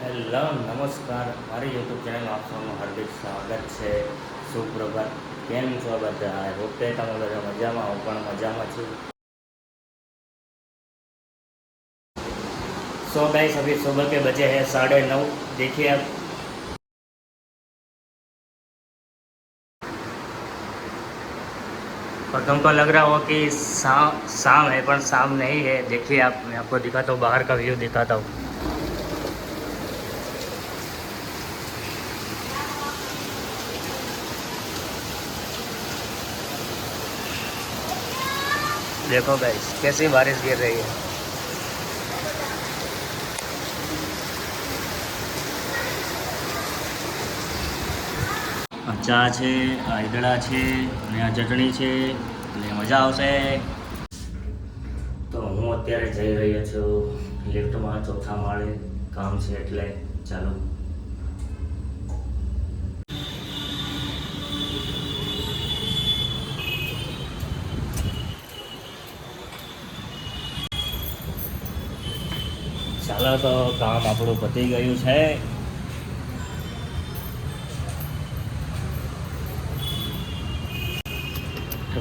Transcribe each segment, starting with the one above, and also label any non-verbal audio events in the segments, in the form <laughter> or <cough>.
Hello નમસ્કાર મારી YouTube channel આપ સૌનું હાર્દિક સ્વાગત છે સુપ્રભાત કેમ છો બધા આઈ હોપ કે તમે બધા મજામાં હું પણ મજામાં છું सो गाइस अभी सुबह के बजे हैं साढ़े नौ देखिए अब और तुमको लग रहा हो कि शाम शाम है पर शाम नहीं है देखिए आप मैं आपको दिखाता हूँ बाहर का व्यू दिखाता हूँ देखो गाइस कैसी बारिश गिर रही है આ ચા છે આ ઈદડા છે અને આ ચટણી છે અને મજા આવશે તો હું અત્યારે જઈ રહ્યો છું લિફ્ટમાં ચોથા માળે કામ છે એટલે ચાલો ચાલો તો કામ આપણું પતી ગયું છે.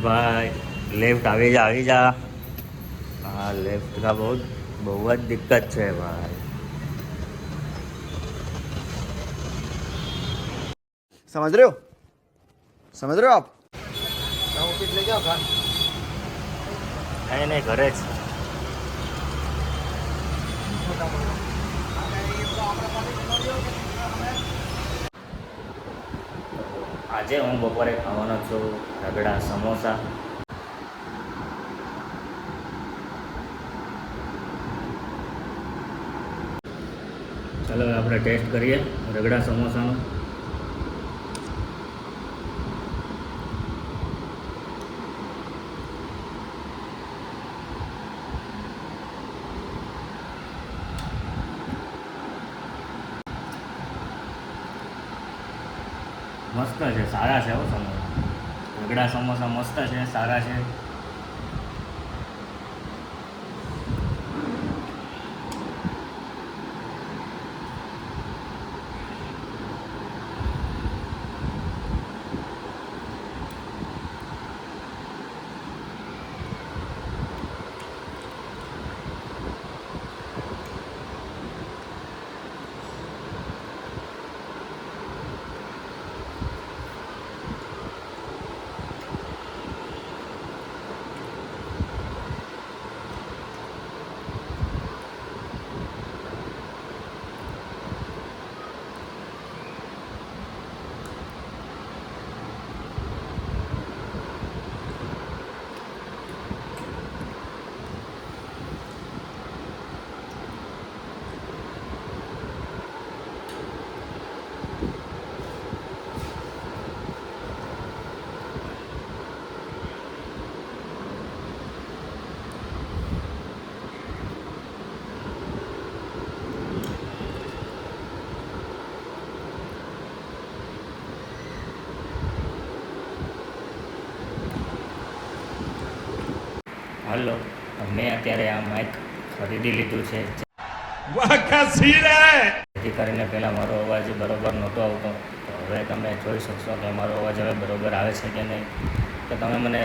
ભાઈ લેફ્ટ આવી જા આવી જા. હા લેફ્ટ કા બહુ બહુ જ દિક્કત છે ભાઈ. સમજ રહ્યો? સમજ રહ્યો આપ? ઓફિસ લઈ ઘરે જ. આજે હું બપોરે ખાવાનો છું રગડા સમોસા. ચાલો આપણે ટેસ્ટ કરીએ રગડા સમોસાનો મસ્ત છે સારા છે હો સમોસા રગડા સમોસા મસ્ત છે સારા છે. હલો મેં અત્યારે આ માઇક ખરીદી લીધું છે. જેથી કરીને પહેલાં મારો અવાજ બરોબર નહોતો આવતો. હવે તમે જોઈ શકશો કે મારો અવાજ હવે બરોબર આવે છે કે નહીં. તો તમે મને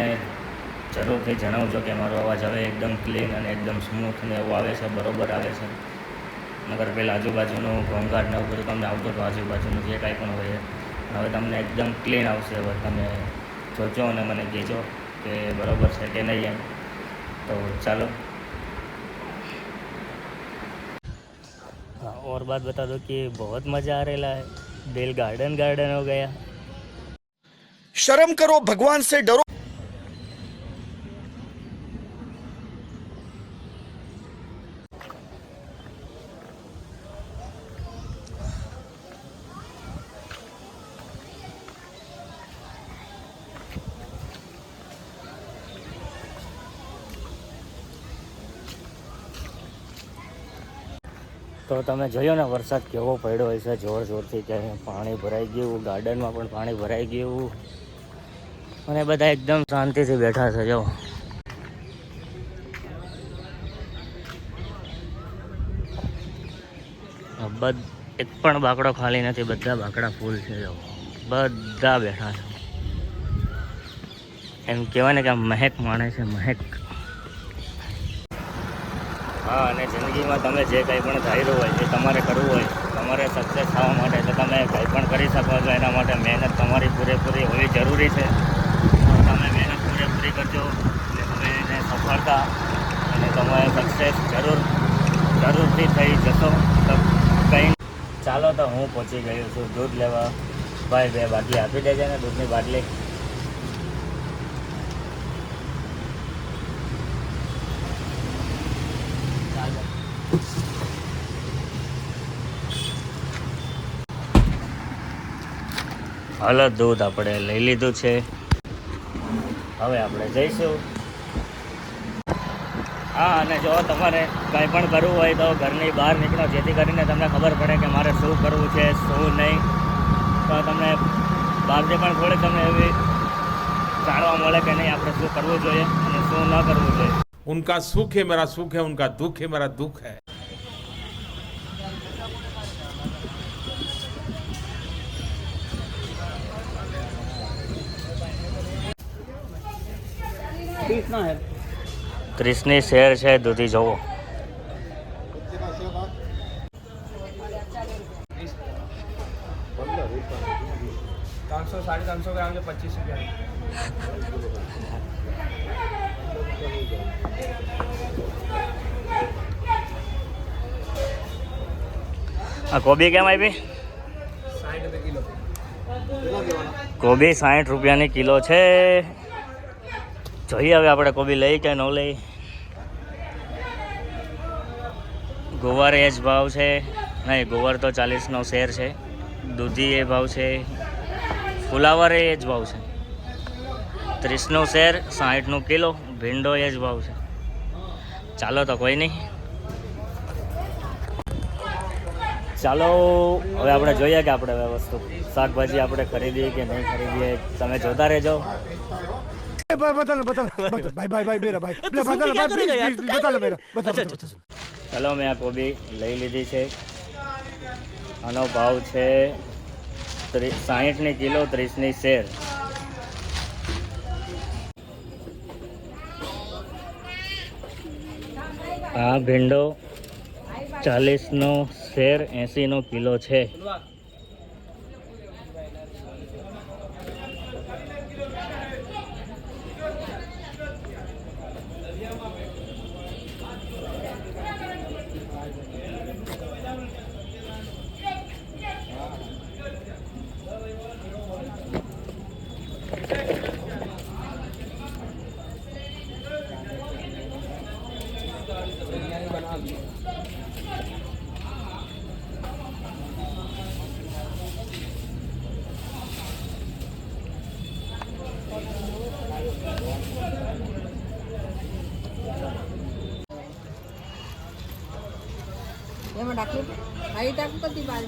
જરૂરથી જણાવજો કે મારો અવાજ હવે એકદમ ક્લીન અને એકદમ સ્મૂથ ને એવું આવે છે બરોબર આવે છે. નગર પહેલાં આજુબાજુનું ઘોંઘાટ ને એવું બધું તમને આવતું હતું આજુબાજુનું જે કાંઈ પણ હોય હવે તમને એકદમ ક્લીન આવશે હવે તમે જોજો અને મને કહેજો કે બરોબર છે કે નહીં એમ. તો ચાલો हाँ और बात बता दो कि बहुत मज़ा आ रहा है दिल गार्डन गार्डन हो गया शर्म करो भगवान से डरो તો તમે જોયો ને વરસાદ કેવો પડ્યો છે જોર જોરથી ત્યાં પાણી ભરાઈ ગયું, ગાર્ડનમાં પણ પાણી ભરાઈ ગયું. અને બધા એકદમ શાંતિથી બેઠા છે, જો. બધ, એક પણ બાકડો ખાલી નથી, બધા બાકડા ફૂલ છે, જો. બધા બેઠા છે. એમ કહેવાય ને કે મહેક માણે છે, મહેક. હા, અને જિંદગીમાં તમે જે કંઈ પણ ધાર્યું હોય, જે તમારે કરવું હોય, તમારે સક્સેસ થવા માટે તો તમે કંઈ પણ કરી શકો છો. એના માટે મહેનત તમારી પૂરેપૂરી હોવી જરૂરી છે. તમે મહેનત પૂરેપૂરી કરજો એટલે તમે એને સફળતા અને તમે સક્સેસ જરૂર, જરૂરથી થઈ જશો. તો કંઈ ચાલો તો હું પહોંચી ગયો છું દૂધ લેવા. ભાઈ બે બાટલી આપી દેજે ને દૂધની બાટલી. હલો દૂધ આપણે લઈ લીધું છે. હવે આપણે જઈશું. હા, અને જો તમારે કંઈ પણ કરવું હોય તો ઘરની બહાર નીકળો, જેથી કરીને તમને ખબર પડે કે મારે શું કરવું છે, શું નહીં. તો તમને બહારથી પણ થોડીક તમને એવી જાણવા મળે કે નહીં આપણે શું કરવું જોઈએ અને શું ન કરવું જોઈએ. ઉનકા સુખ હે મેરા સુખ હે ઉનકા દુઃખ હે મેરા દુઃખ હે ત્રીસની શેર છે દૂધી જવો. ત્રણસો સાડી ત્રણસો ગ્રામ છે પચીસ રૂપિયા. કોબી કેમ આપી? સાઠ રૂપિયા કિલો. કોબી સાઠ રૂપિયાની કિલો છે. જોઈએ હવે આપણે કોબી લઈ કે ન લઈ. ગુવાર એ જ ભાવ છે. નહીં, ગુવાર તો ચાલીસનો શેર છે. દૂધી એ ભાવ છે. ફુલાવર એ જ ભાવ છે. ત્રીસનો શેર સાઠનું કિલો, ભીંડો એ જ ભાવ છે. ચાલો તો કોઈ નહીં. ચાલો, હવે આપણે જોઈએ કે આપણે વસ્તુ. શાકભાજી આપણે ખરીદીએ કે નહીં ખરીદીએ, તમે જોતા રહેજો. बदल बदल बदल भाई भाई भाई मेरा भाई बदल भाई प्लीज प्लीज बदल मेरा बदल ચાલો મેં આ કોબી લઈ લીધી છે આનો ભાવ છે ત્રી સાહીઠની કિલો ત્રીસની શેર આ ભીંડો ચાલીસનો શેર એંસીનો કિલો છે ડાકલું આવી ટાકું કદી બાર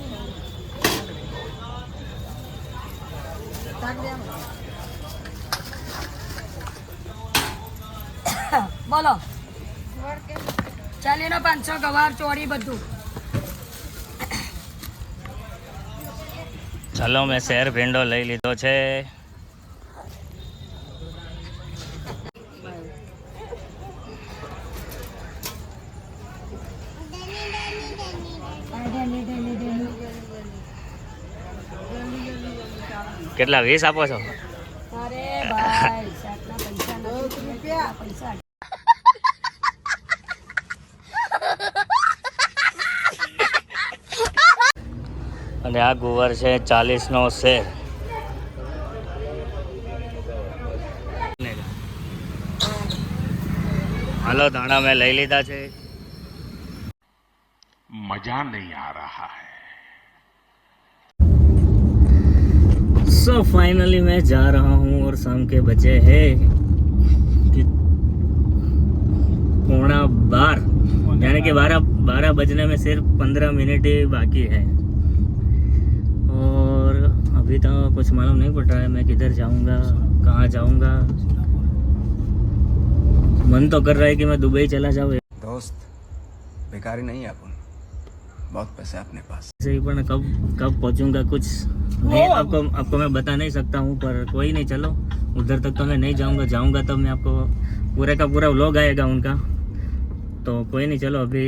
<coughs> બોલો. ચાલીનો પાંચસો ગવાર ચોરી બધું. ચાલો, મેં શેર ભીંડો લઈ લીધો છે. કેટલા વીસ આપો છો? અને આ ગુવર છે ચાલીસનો શેર. હલો દાણા મેં લઈ લીધા છે. મજા નહીં આ રહા હૈ. सो फाइनली मैं जा रहा हूँ और शाम के बचे है कि पौना बार। यानी कि बारह बारह बजने में सिर्फ़ पंद्रह मिनट ही बाकी है। और अभी तो कुछ मालूम नहीं पड़ रहा है मैं किधर जाऊँगा कहाँ जाऊँगा। मन तो कर रहा है कि मैं दुबई चला जाऊँ। दोस्त बेकारी नहीं है बहुत पैसा है अपने पास से पण कब कब पहुंचूंगा कुछ नहीं आपको आपको मैं बता नहीं सकता हूँ पर कोई नहीं चलो उधर तक तो मैं नहीं जाऊंगा जाऊंगा तब मैं आपको पूरे का पूरा व्लॉग आएगा उनका तो कोई नहीं चलो अभी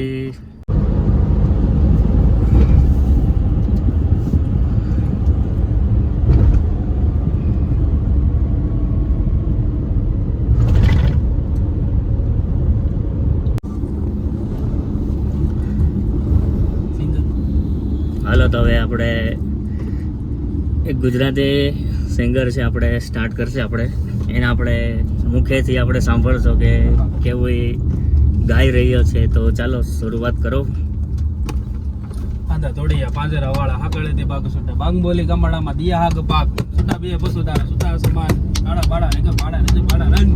તો હવે આપણે એક ગુજરાતી સિંગર છે, આપણે સ્ટાર્ટ કરશે આપણે. એને આપણે મુખેથી આપણે સાંભળશો કે કેવું એ ગાઈ રહ્યો છે. તો ચાલો શરૂઆત કરો. આંધા તોડિયા પાંજરા વાળા હાકળે તે બાગ સુટા બાંગ બોલી કમળામાં દિયા હાગ પાક. સુટા બે બસો તારા સુતા સમાન આડા બાડા નિગમ બાડા નિગમ બાડા રન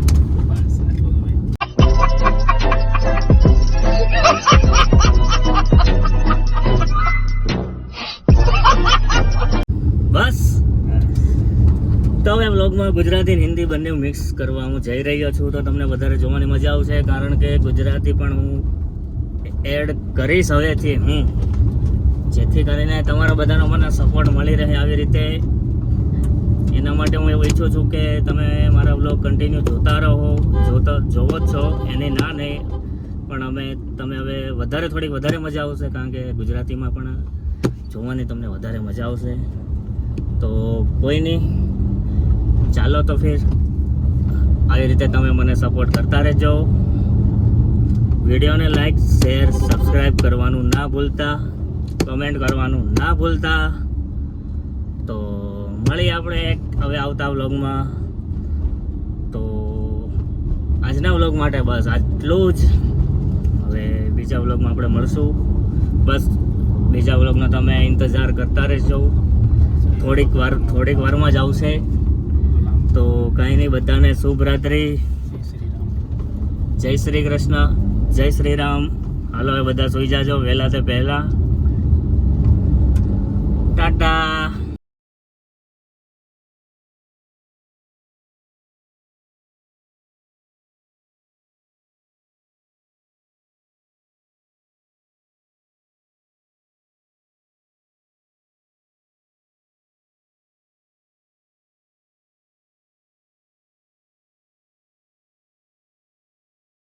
વ્લોગમાં ગુજરાતી અને હિન્દી બંને મિક્સ કરવા હું જઈ રહ્યો છું, તો તમને વધારે જોવાની મજા આવશે, કારણ કે ગુજરાતી પણ હું એડ કરીશ હવેથી હું. જેથી કરીને તમારા બધાનો મને સપોર્ટ મળી રહે આવી રીતે. એના માટે હું એવું ઈચ્છું છું કે તમે મારા વ્લોગ કન્ટિન્યુ જોતા રહો, જોતા, જોવો જ છો, એની ના નહીં, પણ અમે, તમે હવે વધારે, થોડીક વધારે મજા આવશે, કારણ કે ગુજરાતીમાં પણ જોવાની તમને વધારે મજા આવશે. તો કોઈ નહીં. ચાલો તો ફિર આવી રીતે તમે મને સપોર્ટ કરતા રહેજો. વિડીયોને લાઈક શેર સબસ્ક્રાઈબ કરવાનું ના ભૂલતા કમેન્ટ કરવાનું ના ભૂલતા. તો મળીએ આપણે એક હવે આવતા વ્લોગમાં તો આજના વ્લોગ માટે બસ આટલું જ. હવે બીજા વ્લોગમાં આપણે મળશું. બસ બીજા વ્લોગનો તમે ઇંતજાર કરતા રહેજો. થોડીક વાર, થોડીક વારમાં જ આવશે. તો કંઈ નહીં બધાને શુભ રાત્રિ. જય શ્રી કૃષ્ણ જય શ્રી રામ. હાલો હવે બધા સુઈ જાજો. વહેલા તે પહેલા